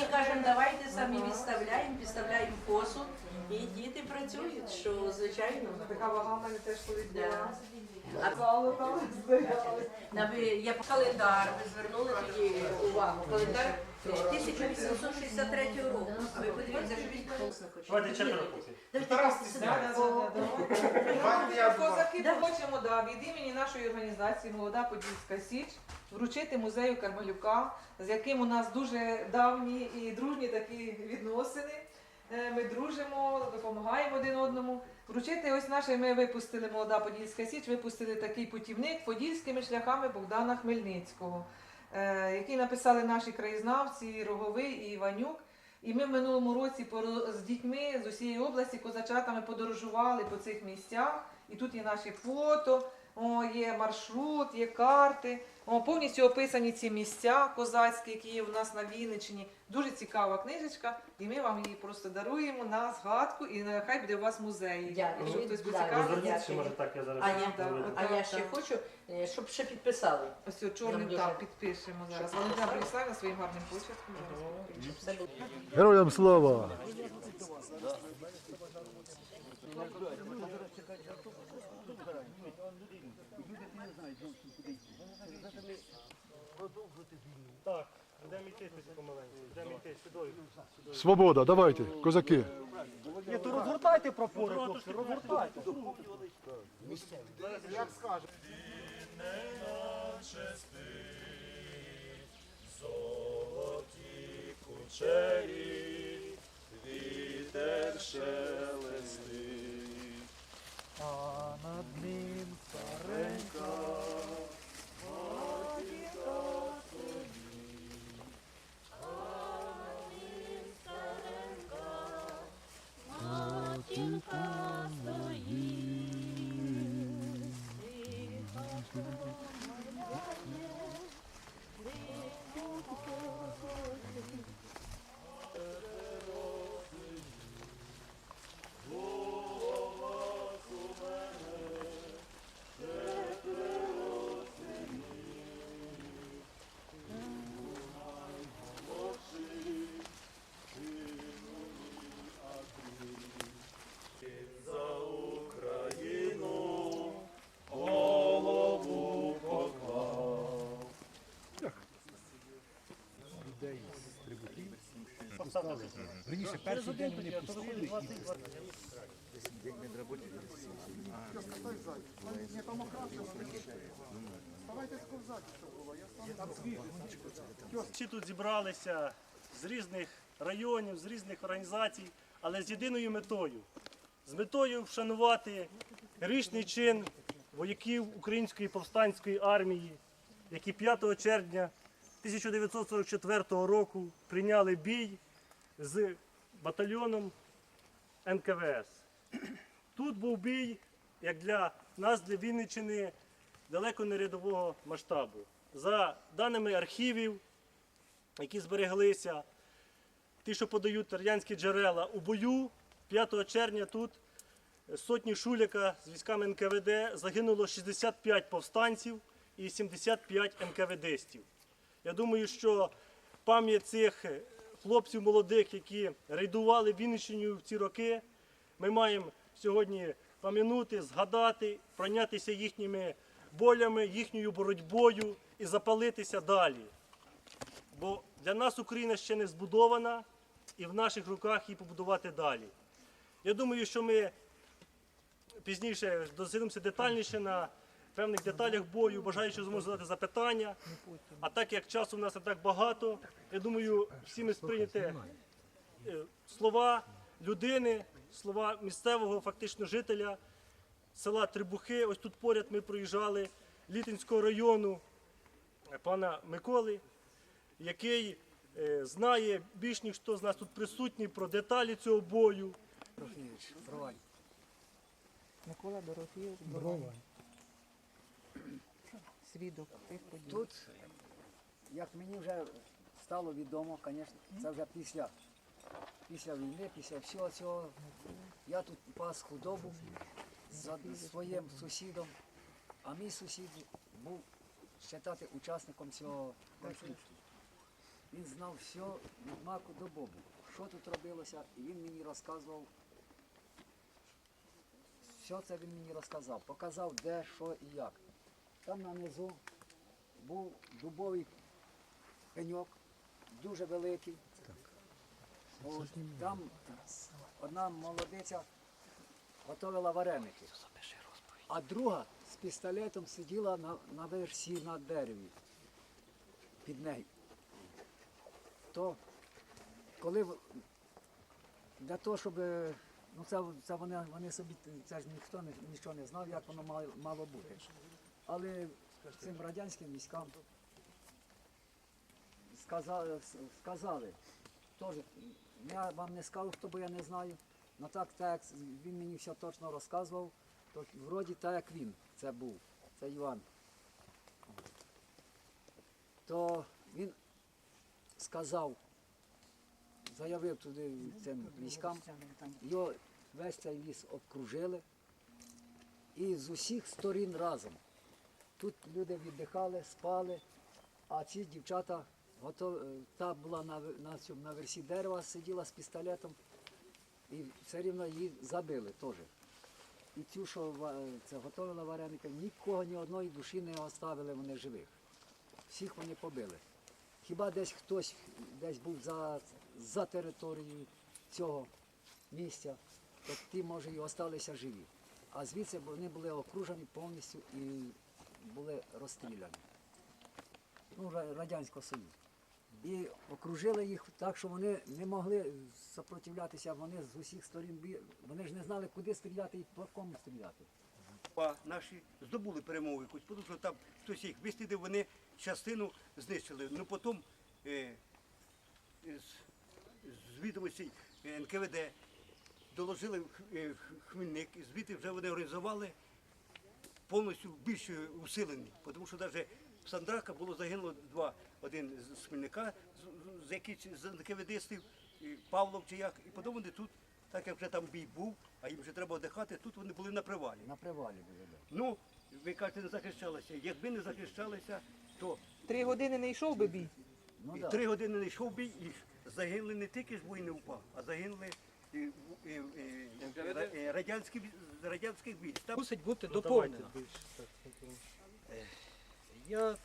сьогодні кажемо, давайте самі відставляємо, підставляємо посуд, і діти працюють, що звичайно. Така вага в мене теж колись була. А Зали там збирали. на ви- я календар, ви звернули тоді увагу. Календар 1863 року. А ви подивіться, що він. Давайте четверо. Козаки хочемо да, від імені нашої організації Молода Подільська Січ вручити музею Кармелюка, з яким у нас дуже давні і дружні такі відносини. Е, Ми дружимо, допомагаємо один одному. Вручити ось наше ми випустили Молода Подільська Січ, випустили такий путівник подільськими шляхами Богдана Хмельницького, який написали наші краєзнавці Роговий і Іванюк. І ми в минулому році з дітьми з усієї області, козачатами подорожували по цих місцях. І тут є наші фото, о, є маршрут, є карти. О, повністю описані ці місця козацькі, які є у нас на Вінниччині. Дуже цікава книжечка, і ми вам її просто даруємо на згадку, і нехай буде у вас в музеї. Дякую. Якщо хтось поцікавить. Дякую. може так я зараз. А я, проведу. а я ще хочу, е, щоб ще підписали. Ось цього чорним Нам дуже- так підпишемо зараз. Валентина. Бориславівна своїм гарним почерком. зараз підпише. Щоб Героям слава! Так, будемо йти помаленьку. Будемо йти сюди. сюди. Свобода, давайте, козаки. Ні, то розгортайте прапори, хлопці, розгортайте. А Раніше перший день вони пустили і Всі тут зібралися з різних районів, з різних організацій, але з єдиною метою. З метою вшанувати героїчний чин вояків Української повстанської армії, які 5 червня 1944 року прийняли бій з батальйоном НКВС. Тут був бій, як для нас, для Вінниччини, далеко не рядового масштабу. За даними архівів, які збереглися, ті, що подають радянські джерела, у бою 5 червня тут сотні шуляка з військами НКВД загинуло 65 повстанців і 75 НКВДстів. Я думаю, що пам'ять цих хлопців молодих, які рейдували Вінниччину в ці роки, ми маємо сьогодні пам'янути, згадати, пройнятися їхніми болями, їхньою боротьбою і запалитися далі. Бо для нас Україна ще не збудована, і в наших руках її побудувати далі. Я думаю, що ми пізніше досидимося детальніше на певних деталях бою, бажаючи зможу задати запитання. А так як часу в нас не так багато, я думаю, всі ми сприйняти е, слова людини, слова місцевого фактично жителя села Трибухи. Ось тут поряд ми проїжджали Літинського району е, пана Миколи, який е, знає більш ніж хто з нас тут присутній про деталі цього бою. Микола Дорофіїв, Бровань. Свідок тих подій. тут, як мені вже стало відомо, звісно, це вже після, після війни, після всього цього. Я тут пас худобу з од- своїм сусідом, а мій сусід був вважати учасником цього конфлікту. він знав все від маку до бобу, що тут робилося, і він мені розказував. Все це він мені розказав, показав де, що і як. Там нанизу був дубовий пеньок, дуже великий. От, там одна молодиця готувала вареники. А друга з пістолетом сиділа на, на версі на дереві під нею. То коли для того, щоб е, ну це, це вони, вони собі це ж ніхто нічого не знав, як воно мало, мало бути. Але цим радянським військам сказали, сказали. Теж, я вам не скажу, хто бо я не знаю, але так, так як він мені все точно розказував, то вроді так як він це був, це Іван. То він сказав, заявив туди цим військам, його весь цей ліс обкружили. І з усіх сторін разом. Тут люди віддихали, спали, а ці дівчата готов... та була на, на, цьому, на версі дерева, сиділа з пістолетом і все рівно її забили теж. І цю, що це готувала вареники, нікого, ні одної душі не оставили вони живих. Всіх вони побили. Хіба десь хтось десь був за, за територією цього місця, то ті, може, і осталися живі. А звідси вони були окружені повністю і були розстріляні. Ну, Радянського Союзу. І окружили їх так, що вони не могли сопротивлятися, вони з усіх сторін, вони ж не знали, куди стріляти і по кому стріляти. А наші здобули перемогу якусь, тому що там хтось їх вислідив, вони частину знищили. Ну потім е, з, з відомостей НКВД доложили в е, Хмельник, звідти вже вони організували повністю більш усилені, тому що навіть в Сандрака було загинуло два, один з Хмельника, з, яких з НКВДстів, і Павлов чи як, і потім вони тут, так як вже там бій був, а їм вже треба віддихати, тут вони були на привалі. На привалі були. да. Ну, ви кажете, не захищалися. Якби не захищалися, то Три години не йшов би бій. Ну, і да. три години не йшов бій, і загинули не тільки ж воїни УПА, а загинули і, і, і, і, і радянські, радянських військ. Там Мусить бути так, Антон. Я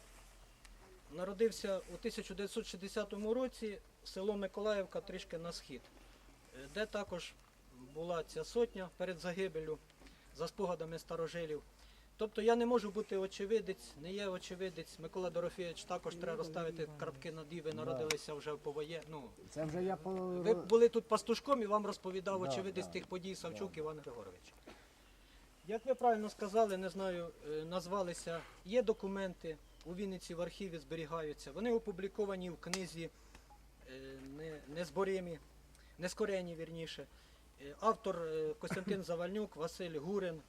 народився у 1960 році, село Миколаївка трішки на схід, е, де також була ця сотня перед загибелю за спогадами старожилів. Тобто я не можу бути очевидець, не є очевидець. Микола Дорофійович також треба розставити крапки над «і». Ви народилися вже в повоє. Ну, Це вже я по ви були тут пастушком і вам розповідав Да, очевидець да. тих подій Савчук Іван Григорович. Як ви правильно сказали, не знаю, е, назвалися, є документи у Вінниці в архіві зберігаються. Вони опубліковані в книзі е, не- Незборимі, Нескорені, вірніше. Е, Автор Костянтин Завальнюк, Василь Гурин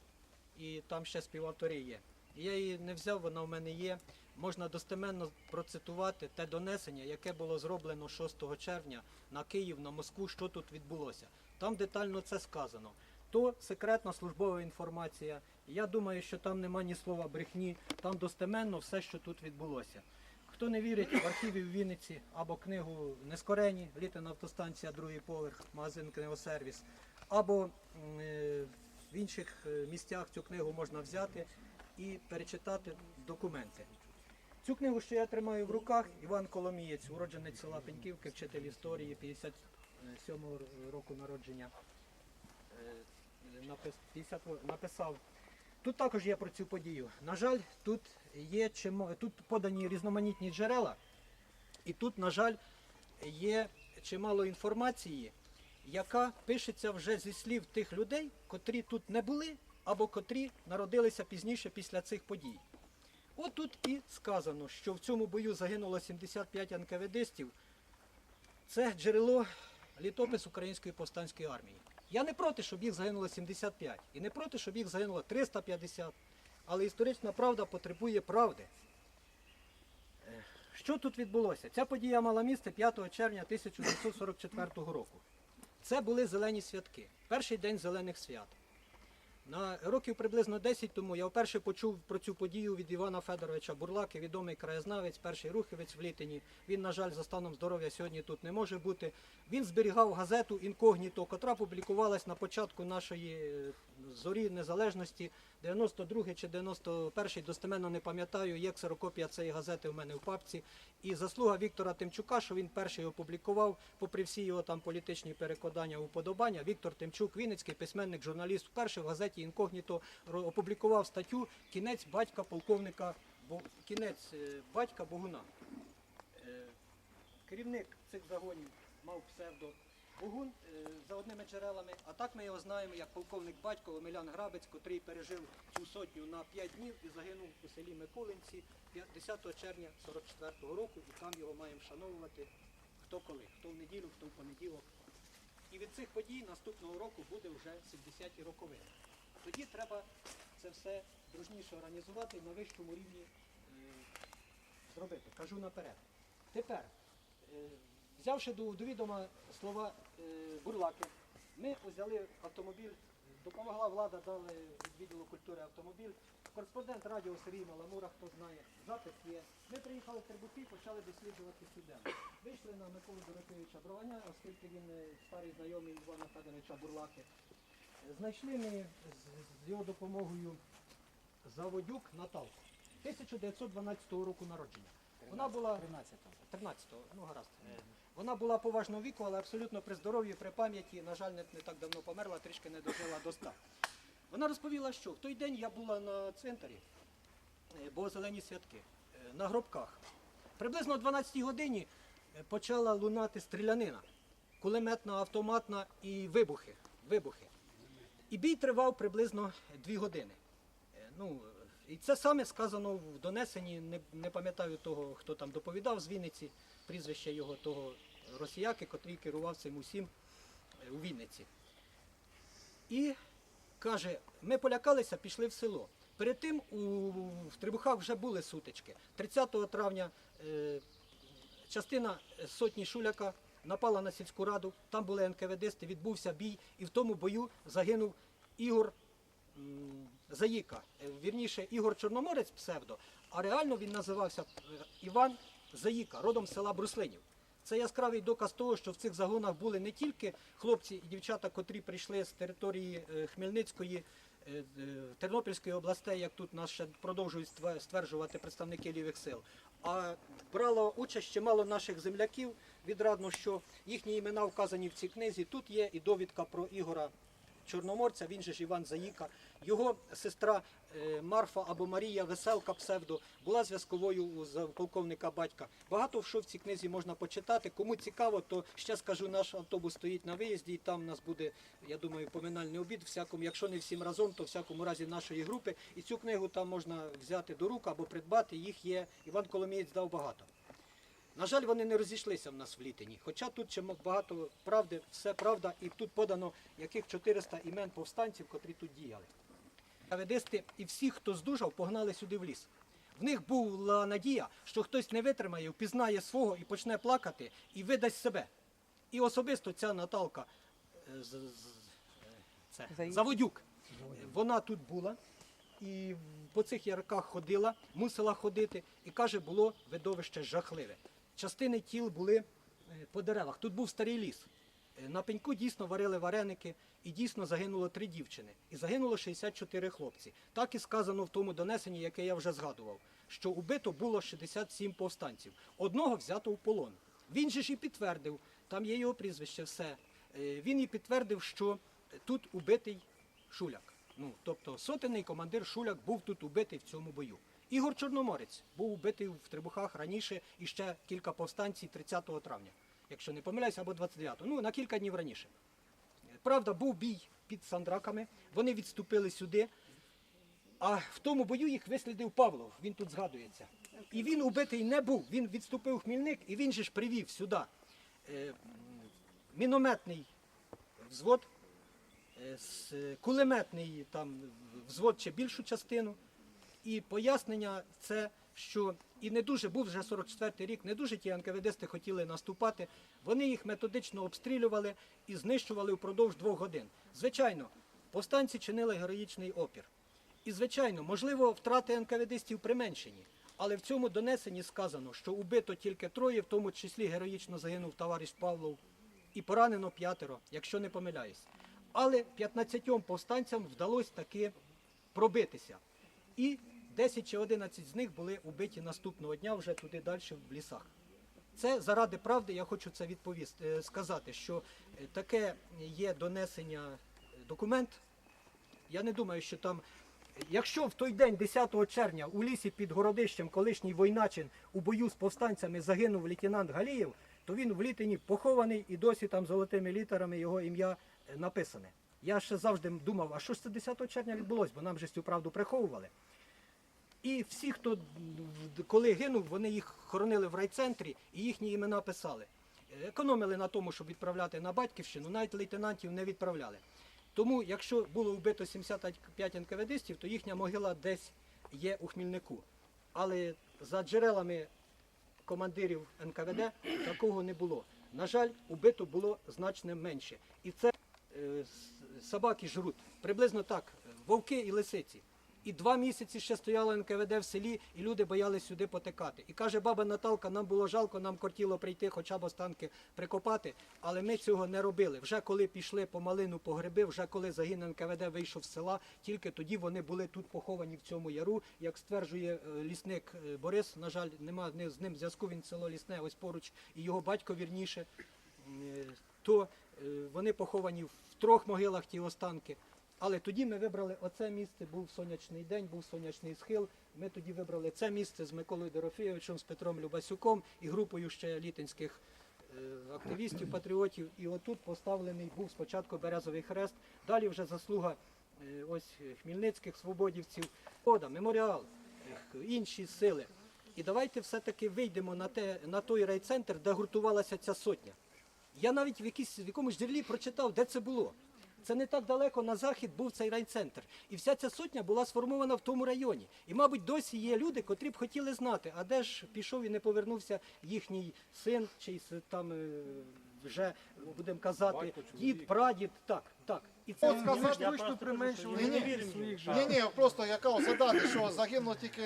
і там ще співавтори є. Я її не взяв, вона в мене є. Можна достеменно процитувати те донесення, яке було зроблено 6 червня на Київ, на Москву, що тут відбулося. Там детально це сказано. То секретна службова інформація. Я думаю, що там нема ні слова брехні, там достеменно все, що тут відбулося. Хто не вірить в архіві в Вінниці або книгу Нескорені, літина автостанція, другий поверх, магазин книгосервіс, або е, в інших е, місцях цю книгу можна взяти і перечитати документи. Цю книгу, що я тримаю в руках, Іван Коломієць, уродженець села Пеньківки, вчитель історії 57-го року народження. е, напис- 50 написав. Тут також є про цю подію. На жаль, тут є тут подані різноманітні джерела, і тут, на жаль, є чимало інформації, яка пишеться вже зі слів тих людей, котрі тут не були, або котрі народилися пізніше після цих подій. От тут і сказано, що в цьому бою загинуло 75 НКВДстів. Це джерело літопис Української повстанської армії. Я не проти, щоб їх загинуло 75, і не проти, щоб їх загинуло 350. Але історична правда потребує правди. Е, Що тут відбулося? Ця подія мала місце 5 червня 1944 року. Це були зелені святки, перший день зелених свят. На років приблизно 10 тому я вперше почув про цю подію від Івана Федоровича Бурлаки, відомий краєзнавець, перший рухівець в Літині. Він, на жаль, за станом здоров'я сьогодні тут не може бути. Він зберігав газету Інкогніто, котра публікувалась на початку нашої е, зорі незалежності, 92 чи 91 достеменно не пам'ятаю. Є ксерокопія цієї газети у мене в папці. І заслуга Віктора Тимчука, що він перший опублікував, попри всі його там політичні перекладання, уподобання. Віктор Тимчук, Вінницький письменник, журналіст, вперше в газеті Інкогніто опублікував статтю Кінець батька полковника кінець е, батька Богуна. Е, Керівник цих загонів мав псевдо Богун е, за одними джерелами, а так ми його знаємо як полковник батько Омелян Грабець, котрий пережив цю сотню на 5 днів і загинув у селі Миколинці 10 червня 44-го року, і там його маємо вшановувати хто коли, хто в неділю, хто в понеділок. І від цих подій наступного року буде вже 70-ті роковини. Тоді треба це все дружніше організувати і на вищому рівні е, зробити. Кажу наперед. Тепер, е, взявши до, до відома слова е, бурлаки, ми взяли автомобіль, допомогла влада, дали від відділу культури автомобіль. Кореспондент радіо Сергій Маламура, хто знає, запис є. Ми приїхали в Тербухи і почали досліджувати студент. Вийшли на Миколу Дорофійовича Брованя, оскільки він е, старий знайомий Івана Федоровича Бурлаки. Знайшли ми з- його допомогою Заводюк Наталку. 1912 року народження. Вона була 13-го, ну гаразд. Вона була поважного віку, але абсолютно при здоров'ї, при пам'яті, на жаль, не, не так давно померла, трішки не дожила до 100. Вона розповіла, що в той день я була на цвинтарі, е, бо зелені святки, е, на гробках. Приблизно о 12 годині е, почала лунати стрілянина, кулеметна, автоматна і вибухи. вибухи. І бій тривав приблизно 2 години. Ну, і це саме сказано в донесенні. Не, не пам'ятаю того, хто там доповідав з Вінниці, прізвище його того росіяки, котрий керував цим усім е, у Вінниці. І каже, ми полякалися, пішли в село. Перед тим у, в Трибухах вже були сутички. 30 травня е, частина сотні Шуляка напала на сільську раду, там були НКВДсти, відбувся бій, і в тому бою загинув Ігор м, Заїка. Е, Вірніше, Ігор Чорноморець псевдо, а реально він називався е, Іван Заїка, родом з села Бруслинів. Це яскравий доказ того, що в цих загонах були не тільки хлопці і дівчата, котрі прийшли з території е, Хмельницької, е, е, Тернопільської областей, як тут нас ще продовжують стверджувати представники лівих сил. А брало участь чимало наших земляків. Відрадно, що їхні імена вказані в цій книзі. Тут є і довідка про Ігора Чорноморця, він же ж Іван Заїка. Його сестра е, Марфа або Марія Веселка псевдо була зв'язковою у полковника батька. Багато що в цій книзі можна почитати. Кому цікаво, то ще скажу, наш автобус стоїть на виїзді, і там у нас буде, я думаю, поминальний обід. Всякому, якщо не всім разом, то всякому разі нашої групи. І цю книгу там можна взяти до рук або придбати. Їх є. Іван Коломієць дав багато. На жаль, вони не розійшлися в нас в літині. Хоча тут ще багато правди, все правда, і тут подано яких 400 імен повстанців, котрі тут діяли. Аведисти і всі, хто здужав, погнали сюди в ліс. В них була надія, що хтось не витримає, впізнає свого і почне плакати, і видасть себе. І особисто ця Наталка е, це, Заводюк, вона тут була і по цих ярках ходила, мусила ходити, і каже, було видовище жахливе. Частини тіл були е, по деревах. Тут був старий ліс. Е, На пеньку дійсно варили вареники, і дійсно загинуло три дівчини. І загинуло 64 хлопці. Так і сказано в тому донесенні, яке я вже згадував, що убито було 67 повстанців. Одного взято в полон. Він же ж і підтвердив, там є його прізвище, все. Е, Він і підтвердив, що тут убитий Шуляк. Ну, тобто сотенний командир Шуляк був тут убитий в цьому бою. Ігор Чорноморець був убитий в Трибухах раніше і ще кілька повстанців 30 травня, якщо не помиляюся, або 29, ну на кілька днів раніше. Правда, був бій під Сандраками, вони відступили сюди, а в тому бою їх вислідив Павлов, він тут згадується. І він убитий не був, він відступив в Хмільник і він же ж привів сюди е, мінометний взвод, е, кулеметний там взвод чи більшу частину. І пояснення це, що і не дуже був вже 44-й рік, не дуже ті НКВДсти хотіли наступати. Вони їх методично обстрілювали і знищували впродовж двох годин. Звичайно, Повстанці чинили героїчний опір. І, звичайно, можливо, втрати НКВДистів применшені, але в цьому донесенні сказано, що убито тільки троє, в тому числі героїчно загинув товариш Павлов, і поранено п'ятеро, якщо не помиляюсь. Але 15 повстанцям вдалося таки пробитися. І 10 чи 11 з них були убиті наступного дня вже туди далі в лісах. Це заради правди, я хочу це відповісти, е, сказати, що е, таке є донесення е, документ. Я не думаю, що там. Якщо в той день, 10 червня, у лісі під городищем колишній войначин у бою з повстанцями загинув лейтенант Галієв, то він в літині похований і досі там золотими літерами його ім'я написане. Я ще завжди думав, а що ж це 10 червня відбулося, бо нам же цю правду приховували. І всі, хто коли гинув, вони їх хоронили в райцентрі і їхні імена писали. Економили на тому, щоб відправляти на батьківщину, навіть лейтенантів не відправляли. Тому, якщо було вбито 75 НКВДистів, то їхня могила десь є у Хмільнику. Але за джерелами командирів НКВД такого не було. На жаль, убито було значно менше. І це е, собаки жруть. Приблизно так, вовки і лисиці. І два місяці ще стояло НКВД в селі, і люди боялись сюди потекати. І каже баба Наталка, нам було жалко, нам кортіло прийти, хоча б останки прикопати, але ми цього не робили. Вже коли пішли по малину, по гриби, вже коли загін НКВД вийшов з села, тільки тоді вони були тут поховані в цьому яру. Як стверджує е, лісник е, Борис, на жаль, нема з ним зв'язку, він село Лісне, ось поруч, і його батько вірніше, е, то вони поховані в трьох могилах ті останки. Але тоді ми вибрали оце місце, був сонячний день, був сонячний схил. Ми тоді вибрали це місце з Миколою Дорофійовичем, з Петром Любасюком і групою ще літинських е, активістів, патріотів. І отут поставлений був спочатку березовий хрест, далі вже заслуга е, ось хмільницьких свободівців, Ода, меморіал, інші сили. І давайте все-таки вийдемо на, те, на той райцентр, де гуртувалася ця сотня. Я навіть в, якійсь, в якомусь джерелі прочитав, де це було. Це не так далеко на захід був цей райцентр. І вся ця сотня була сформована в тому районі. І, мабуть, досі є люди, котрі б хотіли знати, а де ж пішов і не повернувся їхній син, чийсь там е, вже будемо казати, дід, прадід. Так, так. І це От сказати, Я ви ж тут применшували Ні, ні, своїх ні, ні, просто яка задати, що загинуло тільки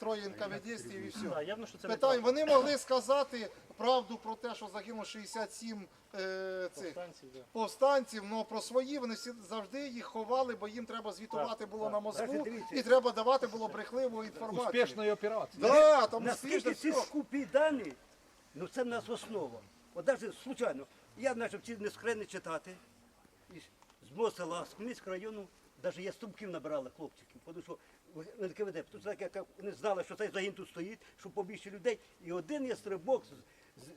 троє НКВДстів і все. Да, що це Питань, вони могли сказати правду про те, що загинуло 67 е, цих Повстанців, да. повстанців, але про свої вони всі завжди їх ховали, бо їм треба звітувати Так, було так. на Москву дивіться. і треба давати було брехливу інформацію. Успішної операції. Да, там Наскільки ці скупі дані, ну це в нас основа. От навіть случайно, я почав ці нескрени читати і з мого села, з Хмельницького району, навіть я стумків набирали хлопчиків, тому що НКВД, що як вони знали, що цей загін тут стоїть, щоб побільше людей. І один є стрибок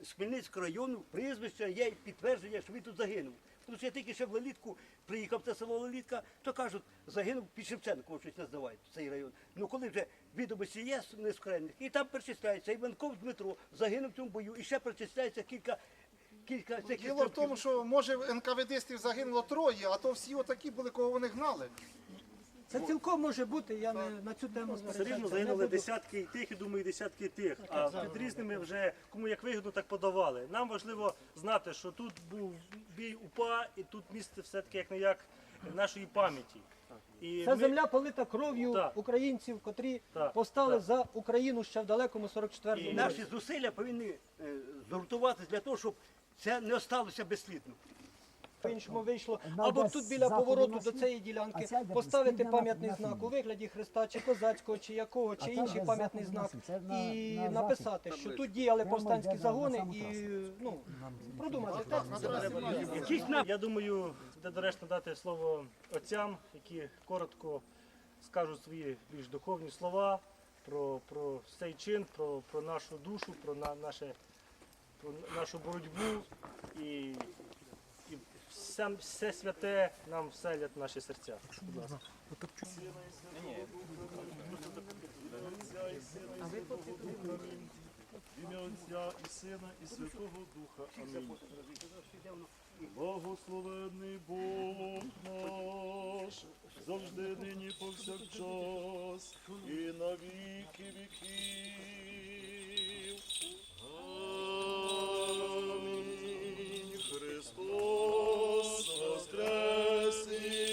з, Хмельницького району, прізвище, є підтвердження, що він тут загинув. Тому що я тільки ще в Лелітку приїхав це село Лелітка, то кажуть, загинув під Шевченком, щось називають цей район. Ну коли вже відомості є нескорених, і там перечисляється Іванков Дмитро загинув в цьому бою, і ще перечисляється кілька кілька цих Діло в тому, що може НКВДстів загинуло троє, а то всі отакі були, кого вони гнали. Це цілком може бути, я не на цю тему Все рівно не загинули буду. десятки і тих, і думаю, десятки і тих. А під різними вже кому як вигідно, так подавали. Нам важливо знати, що тут був бій УПА, і тут місце все-таки як не як нашої пам'яті. І Це ми- земля полита кров'ю Так. українців, котрі Так, повстали так. за Україну ще в далекому 44-му І році. наші зусилля повинні е, згуртуватися для того, щоб це не осталося безслідно. По-іншому вийшло. Або тут біля повороту до цієї ділянки поставити пам'ятний знак у вигляді Христа, чи козацького, чи якого, чи інший пам'ятний знак. І написати, що тут діяли повстанські загони і ну, продумати. Я думаю, де доречно дати слово отцям, які коротко скажуть свої більш духовні слова про, про цей чин, про, про нашу душу, про на, наше, про нашу боротьбу і все, все святе нам вселять в наші серця. Будь ласка. Ім'я Отця і Сина, і Святого Духа. Амінь. Благословений Бог наш, завжди нині повсякчас, і на віки віків. Амінь. Христос Hallelujah.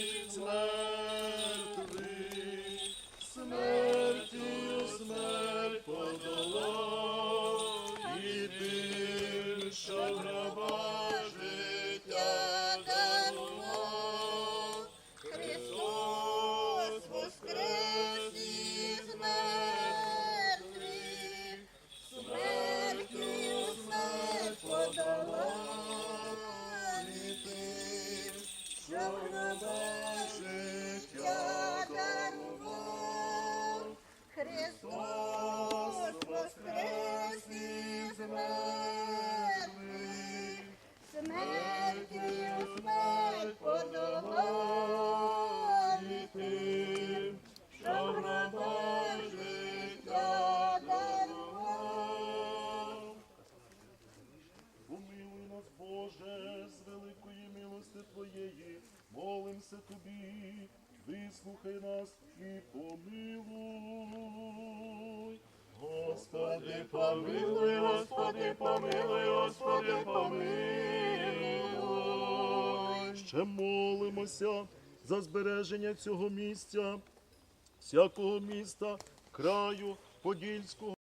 Господи, помилуй, Господи, помилуй, Господи, помилуй. Ще молимося за збереження цього місця, всякого міста, краю, Подільського.